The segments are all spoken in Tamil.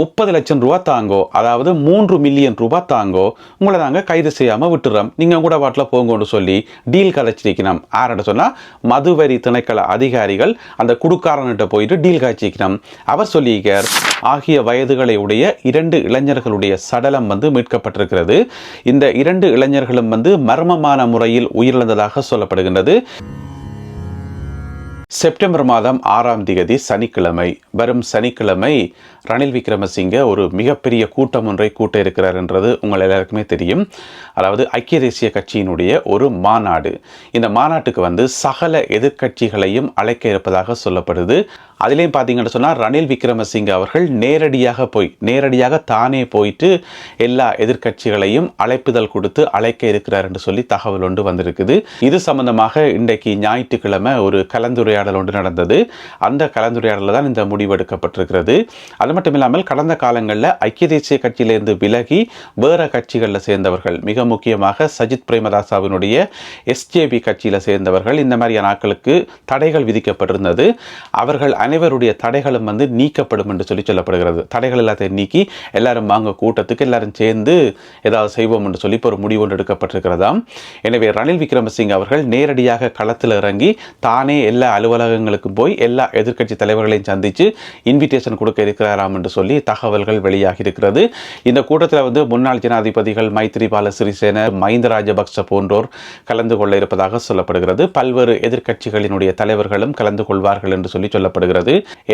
முப்பது லட்சம் ரூபா தாங்கோ. அதாவது மூன்று மில்லியன் ரூபாய் தாங்கோ. உங்களை நாங்கள் கைது செய்யாமல் விட்டுறோம். நீங்கள் கூட வாட்டில் போங்கன்னு சொல்லி டீல் கதைச்சிருக்கணும் ஆர்ட்ட சொன்னால் மதுவரி திணைக்கள அதிகாரிகள் அந்த குடுக்காரன்கிட்ட போயிட்டு டீல் காய்ச்சிக்கணும் அவர் சொல்லியிருக்கார் ஆகிய வயதுகளை உடைய இரண்டு இளைஞர்களுடைய சடலம் வந்து மீட்கப்பட்டிருக்கிறது. இந்த இரண்டு இளைஞர்களும் வந்து மர்மமான முறையில் உயிரிழந்ததாக சொல்லப்படுகின்றது. செப்டம்பர் மாதம் ஆறாம் திகதி சனிக்கிழமை. வரும் சனிக்கிழமை ரணில் விக்ரமசிங்க ஒரு மிகப்பெரிய கூட்டம் ஒன்றை கூட்ட இருக்கிறார் என்றது உங்கள் எல்லாருக்குமே தெரியும். அதாவது ஐக்கிய தேசிய கட்சியினுடைய ஒரு மாநாடு. இந்த மாநாட்டுக்கு வந்து சகல எதிர்க்கட்சிகளையும் அழைக்க இருப்பதாக சொல்லப்படுது. அதிலையும் பார்த்தீங்கன்னு சொன்னால் ரணில் விக்ரமசிங்க அவர்கள் நேரடியாக போய் நேரடியாக தானே போயிட்டு எல்லா எதிர்க்கட்சிகளையும் அழைப்புதல் கொடுத்து அழைக்க இருக்கிறார் என்று சொல்லி தகவல் ஒன்று வந்திருக்குது. இது சம்பந்தமாக இன்றைக்கு ஞாயிற்றுக்கிழமை ஒரு கலந்துரையாடல் ஒன்று நடந்தது. அந்த கலந்துரையாடலில் தான் இந்த முடிவு எடுக்கப்பட்டிருக்கிறது. அது மட்டும் இல்லாமல் கடந்த காலங்களில் ஐக்கிய தேசிய கட்சியிலிருந்து விலகி வேறு கட்சிகளில் சேர்ந்தவர்கள் மிக முக்கியமாக சஜித் பிரேமதாசாவினுடைய எஸ்ஜேபி கட்சியில் சேர்ந்தவர்கள் இந்த மாதிரியான ஆட்களுக்கு தடைகள் விதிக்கப்பட்டிருந்தது. அவர்கள் அனைவருடைய தடைகளும் வந்து நீக்கப்படும் என்று சொல்லி சொல்லப்படுகிறது. தடைகள் எல்லாத்தையும் நீக்கி எல்லாரும் வாங்க கூட்டத்துக்கு எல்லாரும் சேர்ந்து ஏதாவது செய்வோம் என்று சொல்லி இப்போ ஒரு முடிவு ஒன்று எடுக்கப்பட்டிருக்கிறதாம். எனவே ரணில் விக்ரமசிங் அவர்கள் நேரடியாக களத்தில் இறங்கி தானே எல்லா அலுவலகங்களுக்கும் போய் எல்லா எதிர்க்கட்சி தலைவர்களையும் சந்தித்து இன்விடேஷன் கொடுக்க இருக்கிறாராம் என்று சொல்லி தகவல்கள் வெளியாகி இருக்கிறது. இந்த கூட்டத்தில் வந்து முன்னாள் ஜனாதிபதிகள் மைத்திரிபால சிறிசேன மஹிந்த ராஜபக்ச போன்றோர் கலந்து கொள்ள இருப்பதாக சொல்லப்படுகிறது. பல்வேறு எதிர்க்கட்சிகளினுடைய தலைவர்களும் கலந்து கொள்வார்கள் என்று சொல்லி சொல்லப்படுகிறது.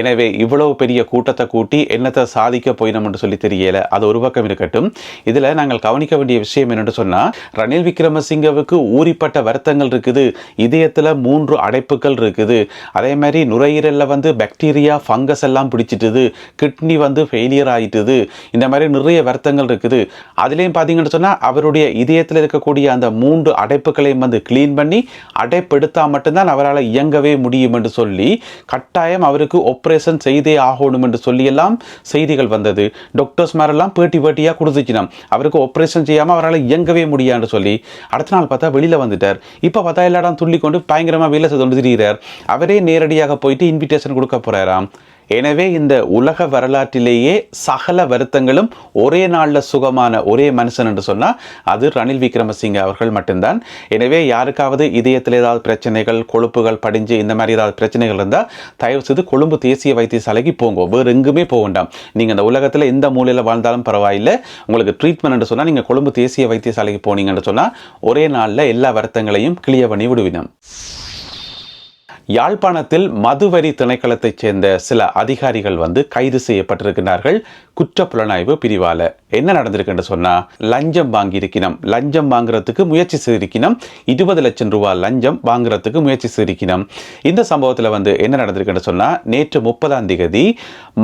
எனவே இவ்வளவு பெரிய கூட்டத்தை கூட்டி என்னத்தை சாதிக்க போயினோம் என்று சொல்லி தெரியல. அது ஒரு பக்கம் இருக்கட்டும். இதுல நாங்கள் கவனிக்க வேண்டிய விஷயம் என்னென்னு சொன்னா ரணில் விக்ரமசிங்கவுக்கு ஊறிப்பட்ட வருத்தங்கள் இருக்குது. இதயத்தில் மூன்று அடைப்புகள் இருக்குது. அதே மாதிரி நுரையீரல்ல வந்து பாக்டீரியா ஃபங்கஸ் எல்லாம் பிடிச்சிட்டுது. கிட்னி வந்து ஃபெயிலியர் ஆயிட்டுது. இந்த மாதிரி நிறைய வருத்தங்கள் இருக்குது. அதுலேயும் பார்த்தீங்கன்னு சொன்னால் அவருடைய இதயத்தில் இருக்கக்கூடிய அந்த மூன்று அடைப்புகளையும் வந்து க்ளீன் பண்ணி அடைப்பெடுத்தால் மட்டும்தான் அவரால் இயங்கவே முடியும் என்று சொல்லி கட்டாயம் அவருக்கு ஆப்ரேஷன் செய்தே ஆகணும் என்று சொல்லியெல்லாம் செய்திகள் வந்தது. டாக்டர்ஸ் மாதிரிலாம் பேட்டி பேட்டியாக கொடுத்துச்சினாம் அவருக்கு ஆப்ரேஷன் செய்யாமல் அவரால் இயங்கவே முடியான்னு சொல்லி அடுத்த நாள் பார்த்தா வெளியில் வந்துட்டார். இப்போ பார்த்தா எல்லா இடம் துள்ளி கொண்டு பயங்கரமாக வெளியில் செய்து கொண்டு திரிகிறார் அவரே நேரடியாக போயிட்டு இன்விடேஷன் கொடுக்க போகிறாராம் எனவே இந்த உலக வரலாற்றிலேயே சகல வருத்தங்களும் ஒரே நாளில் சுகமான ஒரே மனுஷன் என்று சொன்னால் அது ரணில் விக்ரமசிங்க அவர்கள் மட்டும்தான். எனவே யாருக்காவது இதயத்தில் ஏதாவது பிரச்சனைகள் கொழுப்புகள் படிஞ்சு இந்த மாதிரி ஏதாவது பிரச்சனைகள் இருந்தால் தயவு செய்து கொழும்பு தேசிய வைத்தியசாலைக்கு போங்க. வேறு எங்குமே போக வேண்டாம். நீங்கள் அந்த உலகத்தில் எந்த மூலையில் வாழ்ந்தாலும் பரவாயில்லை. உங்களுக்கு ட்ரீட்மெண்ட் சொன்னால் நீங்கள் கொழும்பு தேசிய வைத்தியசாலைக்கு போனீங்கன்னு சொன்னால் ஒரே நாளில் எல்லா வருத்தங்களையும் கிளிய பண்ணி விடுவினோம். யாழ்ப்பாணத்தில் மதுவரி திணைக்களத்தைச் சேர்ந்த சில அதிகாரிகள் வந்து கைது செய்யப்பட்டிருக்கிறார்கள். குற்ற புலனாய்வு பிரிவால என்ன நடந்திருக்குன்னு சொன்னா லஞ்சம் வாங்கியிருக்கணும் லஞ்சம் வாங்குறதுக்கு முயற்சி செய்திருக்கணும் இருபது லட்சம் ரூபாய் லஞ்சம் வாங்குறதுக்கு முயற்சி செய்திருக்கணும் இந்த சம்பவத்தில் வந்து என்ன நடந்திருக்குன்னு சொன்னா நேற்று முப்பதாம் தேதி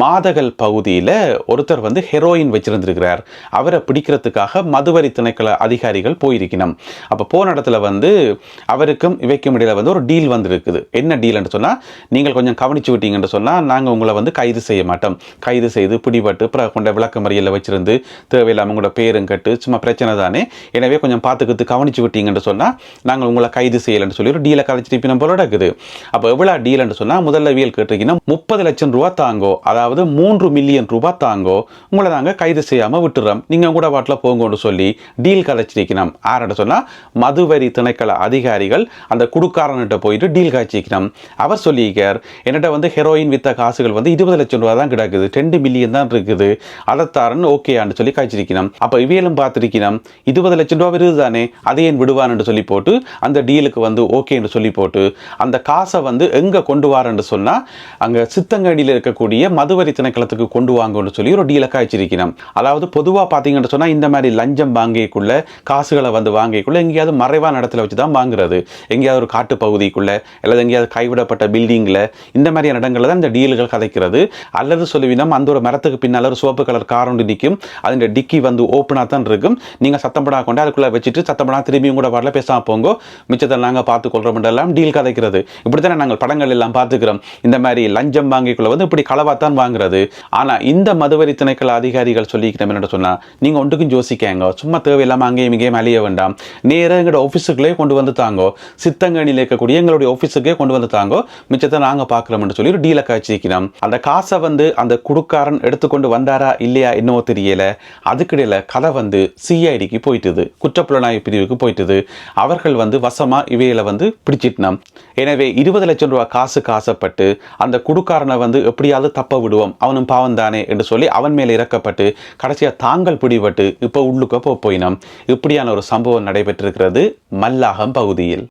மாதகல் பகுதியில் ஒருத்தர் வந்து ஹெரோயின் வச்சிருந்திருக்கிறார். அவரை பிடிக்கிறதுக்காக மதுவரி திணைக்கள அதிகாரிகள் போயிருக்கணும் அப்போ போன இடத்துல வந்து அவருக்கும் இவைக்கும் இடையில வந்து ஒரு டீல் வந்திருக்குது. என்ன டீல்னு சொன்னால் நீங்கள் கொஞ்சம் கவனிச்சு விட்டீங்கன்னு சொன்னால் நாங்கள் உங்களை வந்து கைது செய்ய மாட்டோம். கைது செய்து பிடிபட்டு கொண்ட விளக்க மறியலில் வச்சிருந்து தேவையில்லாமல் உங்களோட பேரும் கட்டு சும்மா பிரச்சனை தானே. எனவே கொஞ்சம் பார்த்துக்கிட்டு கவனிச்சு விட்டீங்கன்னு சொன்னால் நாங்கள் உங்களை கைது செய்யலைன்னு சொல்லி ஒரு டீலை கலைச்சிட்டு இப்போ நம்மளோட இருக்குது அப்போ எவ்வளோ டீல்னு சொன்னால் முதல்ல வியல் கேட்டிருக்கீங்கன்னா முப்பது லட்சம் ரூபா தாங்கோ அதாவது மூன்று மில்லியன் ரூபாய் தாங்கோ உங்களை நாங்கள் கைது செய்யாமல் விட்டுறோம். நீங்கள் கூட வாட்டில் போங்கன்னு சொல்லி டீல் கதைச்சிருக்கணும் ஆர்ட்ட சொன்னால் மதுவரி திணைக்கள அதிகாரிகள் அந்த குடுக்காரன்கிட்ட போயிட்டு டீல் காய்ச்சிக்கணும் அவர் சொல்லியிருக்கார் என்னட்ட வந்து ஹெரோயின் வித்த காசுகள் வந்து இருபது லட்சம் ரூபா தான் கிடக்குது. ரெண்டு மில்லியன் தான் இருக்குது. அடத்தாரன் ஓகேயான்னு சொல்லி காய்ச்சிருக்கணும். அப்போ இவியலும் பார்த்துருக்கணும். இருபது லட்சம் ரூபா வருது தானே அதை ஏன் விடுவான்னு சொல்லி போட்டு அந்த டீலுக்கு வந்து ஓகேன்னு சொல்லி போட்டு அந்த காசை வந்து எங்கே கொண்டு வாரன்னு சொன்னால் அங்கே சித்தங்கடியில் இருக்கக்கூடிய மதுவரி திணைக்களத்துக்கு கொண்டு வாங்கன்னு சொல்லி ஒரு டீலை காய்ச்சிருக்கணும். அதாவது பொதுவாக பார்த்தீங்கன்னு சொன்னால் இந்த மாதிரி லஞ்சம் வாங்கிக்குள்ள காசுகளை வந்து வாங்கிக்குள்ள எங்கேயாவது மறைவான இடத்துல வச்சு தான் வாங்குறது. எங்கேயாவது ஒரு காட்டு பகுதிக்குள்ளே அல்லது எங்கேயாவது கைவிடப்பட்ட பில்டிங்கில் இந்த மாதிரியான இடங்களில் தான் இந்த டீல்கள் கதைக்கிறது. அல்லது சொல்லுவினம் அந்த ஒரு மரத்துக்கு பின்னால் ஒரு சிவப்பு கலர் கார் ஒன்று நிற்கும். அதோட டிக்கி வந்து ஓப்பனாக தான் இருக்கும். நீங்கள் சத்தம் படா கொண்டு அதுக்குள்ளே வச்சுட்டு சத்தம் படா திரும்பியும் கூட வரல பேசாம போங்க. மிச்சத்தை நாங்கள் பார்த்து எல்லாம் டீல் கதைக்கிறது. இப்படி தானே நாங்கள் படங்கள் எல்லாம் பார்த்துக்கிறோம். இந்த மாதிரி லஞ்சம் வாங்கிக்குள்ள வந்து இப்படி களவாத்தான் வாங்குறது. ஆனால் இந்த மதுவரி திணைக்கள அதிகாரிகள் சொல்லிக்கிறோம் என்ன சொன்னால் நீங்கள் ஒன்றுக்கும் யோசிக்காங்க. சும்மா தேவையில்லாமல் அங்கேயும் இங்கேயும் அழிய வேண்டாம். நேராக எங்களோட ஆஃபீஸுக்குள்ளே கொண்டு வந்து தாங்கோ சித்தங்கணியில் இருக்கக்கூடிய எங்களுடைய ஆஃபீஸுக்கே கொண்டு வந்து தாங்கோ மிச்சத்தை நாங்கள் பார்க்குறோம்னு சொல்லி ஒரு டீலை காய்ச்சிக்கிறோம் அந்த காசை வந்து அந்த குடுக்காரன் எடுத்துக்கொண்டு வந்தாரா இல்லையா என்னவோ தெரியல. அதுக்கிடையில் கதை வந்து சிஐடிக்கு போயிட்டுது. குற்றப்புலனாய்வு பிரிவுக்கு போயிட்டுது. அவர்கள் வந்து வசமா இவையில வந்து பிடிச்சிட்டோம். எனவே இருபது லட்சம் ரூபா காசு காசப்பட்டு அந்த குடுக்காரனை வந்து எப்படியாவது தப்ப விடுவோம். அவனும் பாவம் தானே என்று சொல்லி அவன் மேலே இறக்கப்பட்டு கடைசியா தாங்கள் பிடிபட்டு இப்போ உள்ளுக்க போ போயினோம். இப்படியான ஒரு சம்பவம் நடைபெற்றிருக்கிறது மல்லாகம் பகுதியில்.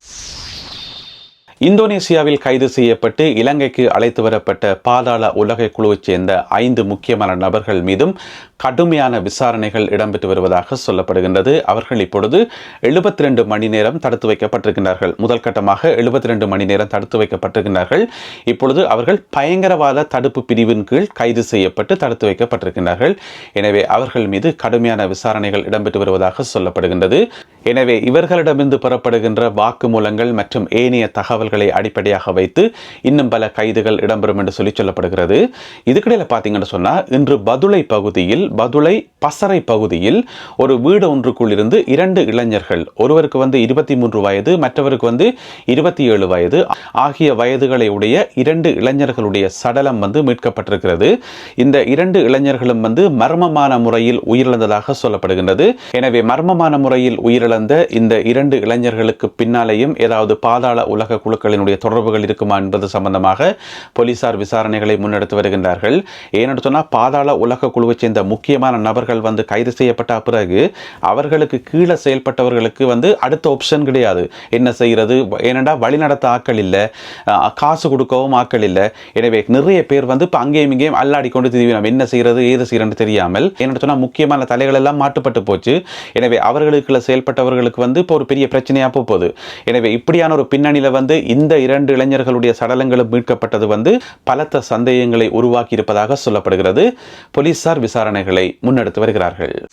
இந்தோனேசியாவில் கைது செய்யப்பட்டு இலங்கைக்கு அழைத்து வரப்பட்ட பாதாள உலகை குழுவைச் சேர்ந்த ஐந்து முக்கியமான நபர்கள் மீதும் கடுமையான விசாரணைகள் இடம்பெற்று வருவதாக சொல்லப்படுகின்றது. அவர்கள் இப்பொழுது எழுபத்தி ரெண்டு மணி நேரம் தடுத்து வைக்கப்பட்டிருக்கிறார்கள் முதல் கட்டமாக எழுபத்தி ரெண்டு மணி நேரம் தடுத்து வைக்கப்பட்டிருக்கிறார்கள் இப்பொழுது அவர்கள் பயங்கரவாத தடுப்பு பிரிவின் கீழ் கைது செய்யப்பட்டு தடுத்து வைக்கப்பட்டிருக்கிறார்கள் எனவே அவர்கள் மீது கடுமையான விசாரணைகள் இடம்பெற்று வருவதாக சொல்லப்படுகின்றது. எனவே இவர்களிடமிருந்து பெறப்படுகின்ற வாக்குமூலங்கள் மற்றும் ஏனைய தகவல்களை அடிப்படையாக வைத்து இன்னும் பல கைதுகள் இடம்பெறும் என்று சொல்லி சொல்லப்படுகிறது. இதுக்கிடையில் பார்த்தீங்கன்னு சொன்னால் இன்று பதுளை பகுதியில் பதுளை பசறை பகுதியில் ஒரு வீடு ஒன்றுக்குள் இருந்து இரண்டு இளைஞர்கள் ஒருவருக்கு வந்து இருபத்தி மூன்று வயது மற்றவருக்கு வந்து இருபத்தி ஏழு வயது. ஆகிய வயதுகளை உடைய இரண்டு இளைஞர்களுடைய சடலம் வந்து மீட்கப்பட்டிருக்கிறது. இந்த இரண்டு இளைஞர்களும் வந்து மர்மமான முறையில் உயிரிழந்ததாக சொல்லப்படுகின்றது. எனவே மர்மமான முறையில் உயிரிழந்த இந்த இரண்டு இளைஞர்களுக்கு பின்னாலேயும் ஏதாவது பாதாள உலக குழுக்களினுடைய தொடர்புகள் இருக்குமா என்பது சம்பந்தமாக போலீசார் விசாரணைகளை முன்னெடுத்து வருகின்றார்கள். ஏனென்று சொன்னால் பாதாள உலக குழுவைச் சேர்ந்த முக்கியமான நபர்கள் வந்து கைது செய்யப்பட்ட பிறகு அவர்களுக்கு கீழே செயல்பட்டவர்களுக்கு வந்து அடுத்த ஆப்ஷன் கிடையாது. என்ன செய்கிறது ஏனெண்டா வழிநடத்த ஆக்கள் இல்லை. காசு கொடுக்கவும் ஆக்கள் இல்லை. எனவே நிறைய பேர் வந்து இப்போ அங்கேயும் இங்கேயும் அல்லாடி கொண்டு திரிவி நம்ம என்ன செய்கிறது ஏது செய்கிறன்னு தெரியாமல் ஏன்னு சொன்னால் முக்கியமான தலைகள் எல்லாம் மாட்டுப்பட்டு போச்சு. எனவே அவர்களுக்குள்ள செயல்பட்டவர்களுக்கு வந்து இப்போ ஒரு பெரிய பிரச்சனையாக போகுது. எனவே இப்படியான ஒரு பின்னணியில் வந்து இந்த இரண்டு இளைஞர்களுடைய சடலங்களும் மீட்கப்பட்டது வந்து பலத்த சந்தேகங்களை உருவாக்கி இருப்பதாக சொல்லப்படுகிறது. போலீசார் விசாரணைகள் முன்னெடுத்து வருகிறார்கள்.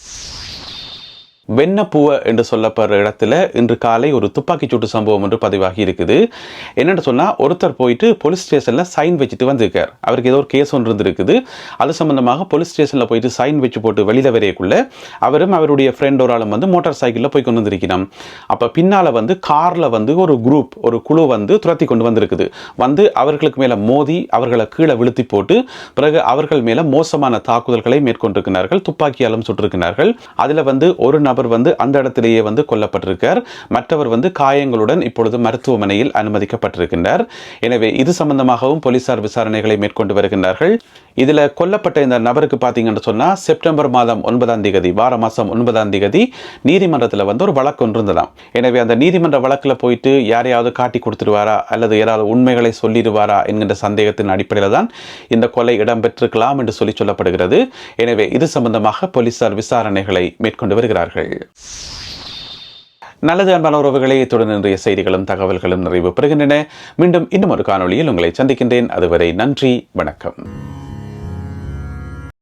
வெண்ணப்பூவை என்று சொல்லப்படுற இடத்துல இன்று காலை ஒரு துப்பாக்கிச்சூட்டு சம்பவம் ஒன்று பதிவாகி இருக்குது. என்னென்னு சொன்னால் ஒருத்தர் போயிட்டு போலீஸ் ஸ்டேஷனில் சைன் வச்சுட்டு வந்திருக்கார். அவருக்கு ஏதோ ஒரு கேஸ் ஒன்று இருந்திருக்குது. அது சம்மந்தமாக போலீஸ் ஸ்டேஷனில் போயிட்டு சைன் வச்சு போட்டு வெளியில் வரையக்குள்ள அவரும் அவருடைய ஃப்ரெண்ட் ஒரு ஆளும் வந்து மோட்டார் சைக்கிளில் போய் கொண்டு வந்திருக்கணும் அப்போ பின்னால் வந்து காரில் வந்து ஒரு குரூப் ஒரு குழு வந்து துரத்தி கொண்டு வந்திருக்குது. வந்து அவர்களுக்கு மேலே மோதி அவர்களை கீழே விழுத்தி போட்டு பிறகு அவர்கள் மேலே மோசமான தாக்குதல்களை மேற்கொண்டிருக்கிறார்கள் துப்பாக்கியாலும் சுட்டிருக்கிறார்கள். அதில் வந்து ஒரு நபர் வந்து அந்த இடத்திலேயே வந்து கொல்லப்பட்டிருக்கார். மற்றவர் வந்து காயங்களுடன் இப்பொழுது மருத்துவமனையில் அனுமதிக்கப்பட்டிருக்கின்றார். எனவே இது சம்பந்தமாகவும் போலீசார் விசாரணைகளை மேற்கொண்டு வருகின்றார்கள். இதில் கொல்லப்பட்ட இந்த நபருக்கு பார்த்தீங்கன்னு சொன்னால் செப்டம்பர் மாதம் ஒன்பதாம் தேதி வார மாதம் ஒன்பதாம் தேதி நீதிமன்றத்தில் வந்து ஒரு வழக்கு ஒன்று இருந்ததாம். எனவே அந்த நீதிமன்ற வழக்கில் போயிட்டு யாரையாவது காட்டி கொடுத்துருவாரா? அல்லது ஏதாவது உண்மைகளை சொல்லிடுவாரா? என்கின்ற சந்தேகத்தின் அடிப்படையில் தான் இந்த கொலை இடம்பெற்றிருக்கலாம் என்று சொல்லி சொல்லப்படுகிறது. எனவே இது சம்பந்தமாக போலீசார் விசாரணைகளை மேற்கொண்டு வருகிறார்கள். நல்லது அன்பான உறவுகளே இத்துடன் இன்றைய செய்திகளும் தகவல்களும் நிறைவு பெறுகின்றன. மீண்டும் இன்னும் ஒரு காணொளியில் உங்களை சந்திக்கின்றேன். அதுவரை நன்றி வணக்கம்.